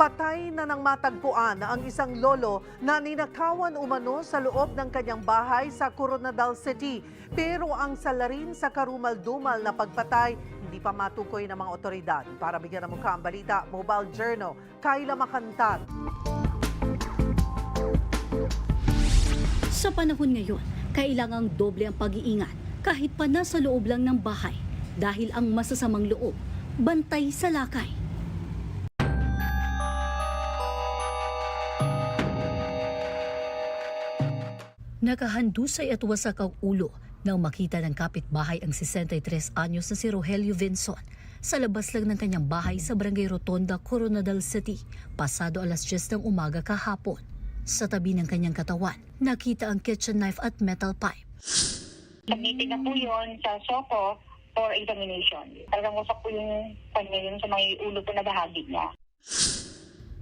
Patay na nang matagpuan ang isang lolo na ninakawan umano sa loob ng kanyang bahay sa Coronadal City. Pero ang salarin sa karumal-dumal na pagpatay, hindi pa matukoy ng mga otoridad. Para bigyan ng mukha ang balita, Mobile Journal, Kayla Makantan. Sa panahon ngayon, kailangang doble ang pag-iingat kahit pa nasa loob lang ng bahay dahil ang masasamang loob, bantay sa lakay. Nakahandusay at wasak ang ulo nang makita ng kapitbahay ang 63 anyos na si Rogelio Vinson sa labas lang ng kanyang bahay sa Barangay Rotonda, Coronadal City, pasado alas 10 ng umaga kahapon. Sa tabi ng kanyang katawan, nakita ang kitchen knife at metal pipe. Submitted na po yun sa SOCO for examination. Talagang wasak po yung kanya yun sa may ulo po na bahagi niya.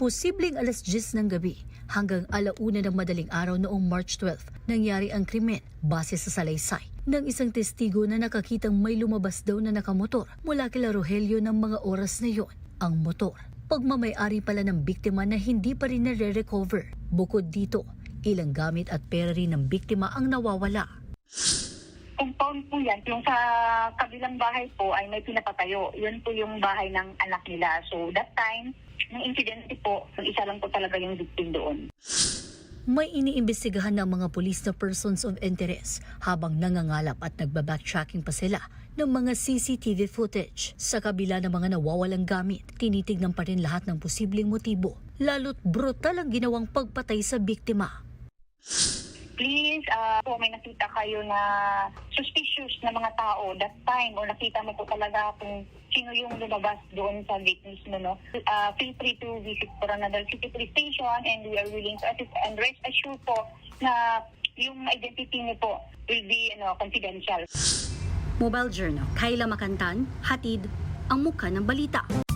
Posibleng alas 10 ng gabi hanggang alauna ng madaling araw noong March 12 nangyari ang krimen base sa salaysay ng isang testigo na nakakitang may lumabas daw na nakamotor mula kila Rogelio ng mga oras na yon. Ang motor, pagmamayari pala ng biktima na hindi pa rin nare-recover. Bukod dito, ilang gamit at pera rin ng biktima ang nawawala. Compound po yan. Yung sa kabilang bahay po ay may pinapatayo. Yun po yung bahay ng anak nila. So that time, ng incident po, isa lang po talaga yung victim doon. May iniimbestigahan ng mga pulis na persons of interest habang nangangalap at nagbabacktracking pa sila ng mga CCTV footage. Sa kabila ng mga nawawalang gamit, tinitignan pa rin lahat ng posibleng motibo. Lalo't brutal ang ginawang pagpatay sa biktima. Please, ah, po may nakita kayo na suspicious na mga tao that time o nakita mo po talaga kung sino yung lumabas doon sa gate mismo, no? Ah, feel free to visit Coronadal City Police Station and we are willing to assist and rest assured po na yung identity niyo po will be ano, confidential. Mobile Journal, Kayla Makantan, Hatid, ang muka ng balita.